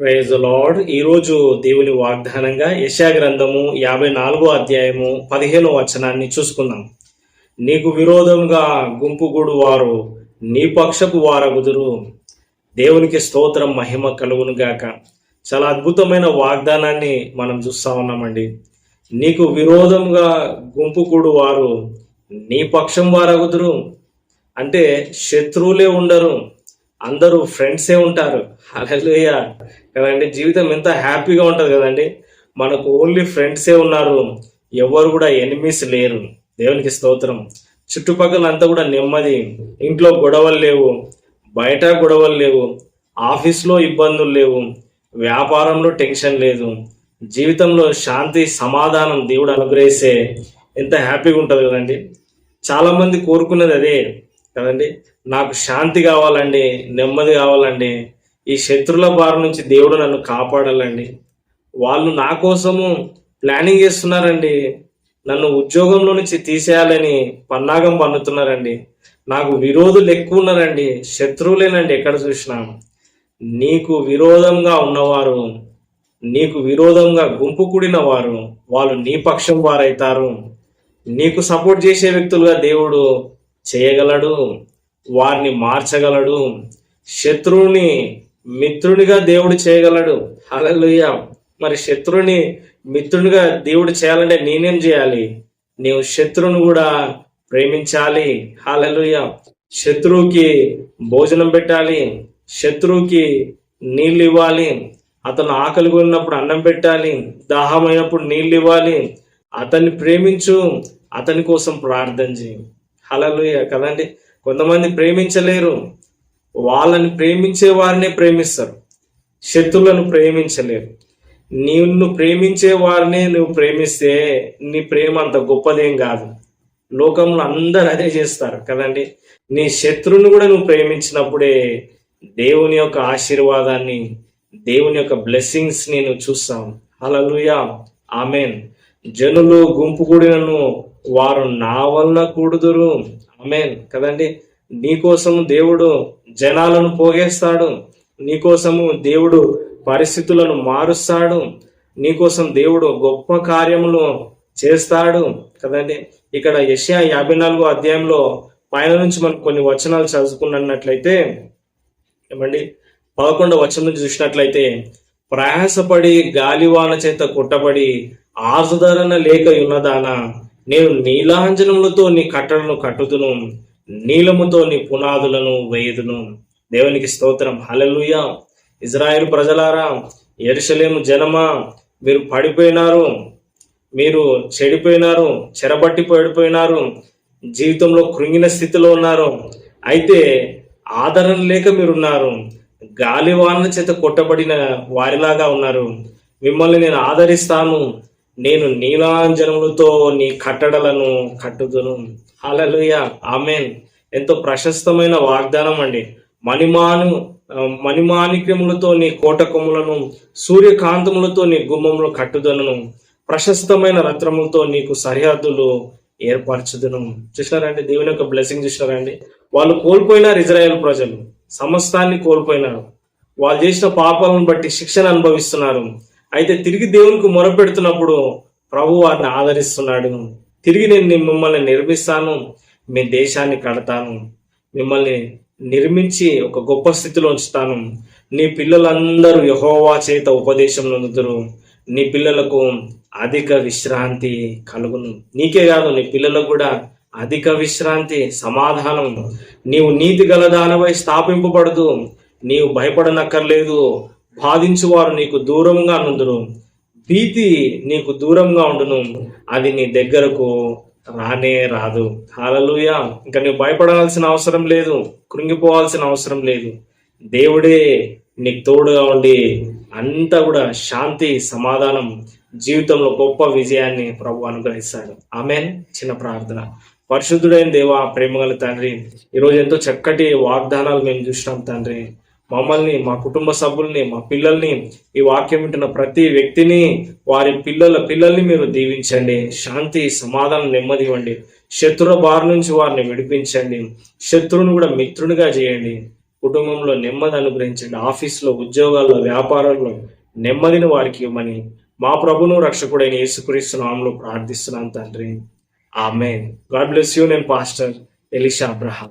Praise lord ఈరోజు దేవుని వాగ్దానంగా యశా గ్రంథము యాభై నాలుగో అధ్యాయము పదిహేనో వచనాన్ని చూసుకుందాం. నీకు విరోధంగా గుంపుగూడు వారు నీ పక్షపు వారగుదురు. దేవునికి స్తోత్రం మహిమ కలుగును గాక. చాలా అద్భుతమైన వాగ్దానాన్ని మనం చూస్తా ఉన్నామండి. నీకు విరోధంగా గుంపుకూడు వారు నీ పక్షం వారగుదురు. అంటే శత్రువులే ఉండరు. అందరూ ఫ్రెండ్సే ఉంటారు. హల్లెలూయా కదండి? జీవితం ఎంత హ్యాపీగా ఉంటుంది కదండి? మనకు ఓన్లీ ఫ్రెండ్సే ఉన్నారు. ఎవరు కూడా ఎనిమీస్ లేరు. దేవునికి స్తోత్రం. చుట్టుపక్కల అంతా కూడా నెమ్మది. ఇంట్లో గొడవలు లేవు. బయట గొడవలు లేవు. ఆఫీస్లో ఇబ్బందులు లేవు. వ్యాపారంలో టెన్షన్ లేదు. జీవితంలో శాంతి సమాధానం దేవుడు అనుగ్రహిస్తే ఎంత హ్యాపీగా ఉంటుంది కదండి? చాలామంది కోరుకున్నది అదే. కదండి? నాకు శాంతి కావాలండి నెమ్మది కావాలండి. ఈ శత్రుల బారి నుంచి దేవుడు నన్ను కాపాడాలండి. వాళ్ళు నా కోసము ప్లానింగ్ చేస్తున్నారండి. నన్ను ఉద్యోగంలో నుంచి తీసేయాలని పన్నాగం పన్నుతున్నారండి. నాకు విరోధులు ఎక్కువ ఉన్నారండి. శత్రువులేనండి ఎక్కడ చూసినా. నీకు విరోధంగా ఉన్నవారు నీకు విరోధంగా గుంపు కూడిన వారు వాళ్ళు నీ పక్షం వారైతారు. నీకు సపోర్ట్ చేసే వ్యక్తులుగా దేవుడు చేయగలడు వారిని మార్చగలడు శత్రువుని మిత్రునిగా దేవుడు చేయగలడు. హల్లెలూయ. మరి శత్రువుని మిత్రునిగా దేవుడు చేయాలంటే నేనేం చేయాలి? నీవు శత్రువును కూడా ప్రేమించాలి. హాలలుయ శత్రువుకి భోజనం పెట్టాలి. శత్రువుకి నీళ్ళు ఇవ్వాలి. అతను ఆకలి ఉన్నప్పుడు అన్నం పెట్టాలి. దాహమైనప్పుడు నీళ్ళు ఇవ్వాలి. అతన్ని ప్రేమించు. అతని కోసం ప్రార్థన చేయి. హలలుయ కదండి. కొంతమంది ప్రేమించలేరు. వాళ్ళని ప్రేమించే వారినే ప్రేమిస్తారు. శత్రులను ప్రేమించలేరు. నిన్ను ప్రేమించే వారినే నువ్వు ప్రేమిస్తే నీ ప్రేమ అంత గొప్పదేం కాదు. లోకంలో అందరు అదే చేస్తారు కదండి. నీ శత్రువుని కూడా నువ్వు ప్రేమించినప్పుడే దేవుని యొక్క ఆశీర్వాదాన్ని దేవుని యొక్క బ్లెస్సింగ్స్ని నువ్వు చూస్తావు. లూయా ఆమెన్. జనులు గుంపు కూడినను వారు నా వల్ల కూడుదురు. ఆమెన్. కదండి? నీకోసము దేవుడు జనాలను పోగేస్తాడు. నీకోసము దేవుడు పరిస్థితులను మారుస్తాడు. నీకోసం దేవుడు గొప్ప కార్యములు చేస్తాడు. కదండి? ఇక్కడ ఏషియా యాభై నాలుగో అధ్యాయంలో పైన నుంచి మనం కొన్ని వచనాలు చదువుకున్నట్లయితే ఏమండి? పదకొండవ వచనం నుంచి చూసినట్లయితే ప్రయాసపడి గాలివాన చేత కొట్టబడి ఆజుదరణ లేక ఉన్నదానా నేను నీలాంజనములతో నీ కట్టడను కట్టుదును నీలముతో నీ పునాదులను వేయుదును. దేవునికి స్తోత్రం. హలలుయ ఇజ్రాయెల్ ప్రజలారా ఎరుసలేము జనమా మీరు పడిపోయినారు మీరు చెడిపోయినారు చెరబట్టి పడిపోయినారు జీవితంలో కృంగిన స్థితిలో ఉన్నారు. అయితే ఆదరణ లేక మీరున్నారు. గాలివాన చేత కొట్టబడిన వారిలాగా ఉన్నారు. మిమ్మల్ని నేను ఆదరిస్తాను. నేను నీలాంజనములతో నీ కట్టడలను కట్టుదును. అలలుయ ఆమెన్. ఎంతో ప్రశస్తమైన వాగ్దానం అండి మణిమాను మణిమాణిక్యములతో నీ కోటకములను సూర్యకాంతములతో నీ గుమ్మములు కట్టుదను. ప్రశస్తమైన రత్నములతో నీకు సరిహద్దులు ఏర్పరచుదును. చూసినారండి? దేవుని యొక్క బ్లెస్సింగ్ చూసినారండి? వాళ్ళు కోల్పోయినారు ఇజ్రాయెల్ ప్రజలు. సమస్తాన్ని కోల్పోయినారు. వాళ్ళు చేసిన పాపాలను బట్టి శిక్షణ అనుభవిస్తున్నారు. అయితే తిరిగి దేవునికి మొరపెడుతున్నప్పుడు ప్రభు వారిని ఆదరిస్తున్నాడు. తిరిగి నేను మిమ్మల్ని నిర్మిస్తాను. మీ దేశాన్ని కడతాను. మిమ్మల్ని నిర్మించి ఒక గొప్ప స్థితిలో ఉంచుతాను. నీ పిల్లలందరూ యహోవా చేత ఉపదేశం నొందుతురు నీ పిల్లలకు అధిక విశ్రాంతి కలుగును. నీకే కాదు నీ పిల్లలకు కూడా అధిక విశ్రాంతి సమాధానం. నీవు నీతి గల దానిపై స్థాపింపబడదు. నీవు భయపడనక్కర్లేదు. బాధించువారు నీకు దూరంగా నుండును భీతి నీకు దూరంగా ఉండును. అది నీ దగ్గరకు రానే రాదు. హాలలుయ ఇంకా నువ్వు భయపడాల్సిన అవసరం లేదు. కృంగిపోవాల్సిన అవసరం లేదు. దేవుడే నీకు తోడుగా ఉండి అంతా కూడా శాంతి సమాధానం జీవితంలో గొప్ప విజయాన్ని ప్రభు అనుగ్రహిస్తాడు. ఆమె చిన్న ప్రార్థన. పరిశుద్ధుడైన దేవ ప్రేమగల తండ్రి ఈరోజు ఎంతో చక్కటి వాగ్దానాలు మేము చూసినాం తండ్రి. మమ్మల్ని మా కుటుంబ సభ్యుల్ని మా పిల్లల్ని ఈ వాక్యం వింటున్న ప్రతి వ్యక్తిని వారి పిల్లల పిల్లల్ని మీరు దీవించండి. శాంతి సమాధానం నెమ్మది ఇవ్వండి. శత్రుల బారి నుంచి వారిని విడిపించండి. శత్రువుని కూడా మిత్రునిగా చేయండి. కుటుంబంలో నెమ్మది అనుగ్రహించండి. ఆఫీస్లో ఉద్యోగాల్లో వ్యాపారాల్లో నెమ్మదిని వారికి ఇవ్వమని మా ప్రభును రక్షకుడైన యేసుక్రీస్తు నామంలో ప్రార్థిస్తున్నాను తండ్రి. ఆమె గాడ్ బ్లెస్ యూ నేను pastor Elisha Abraham.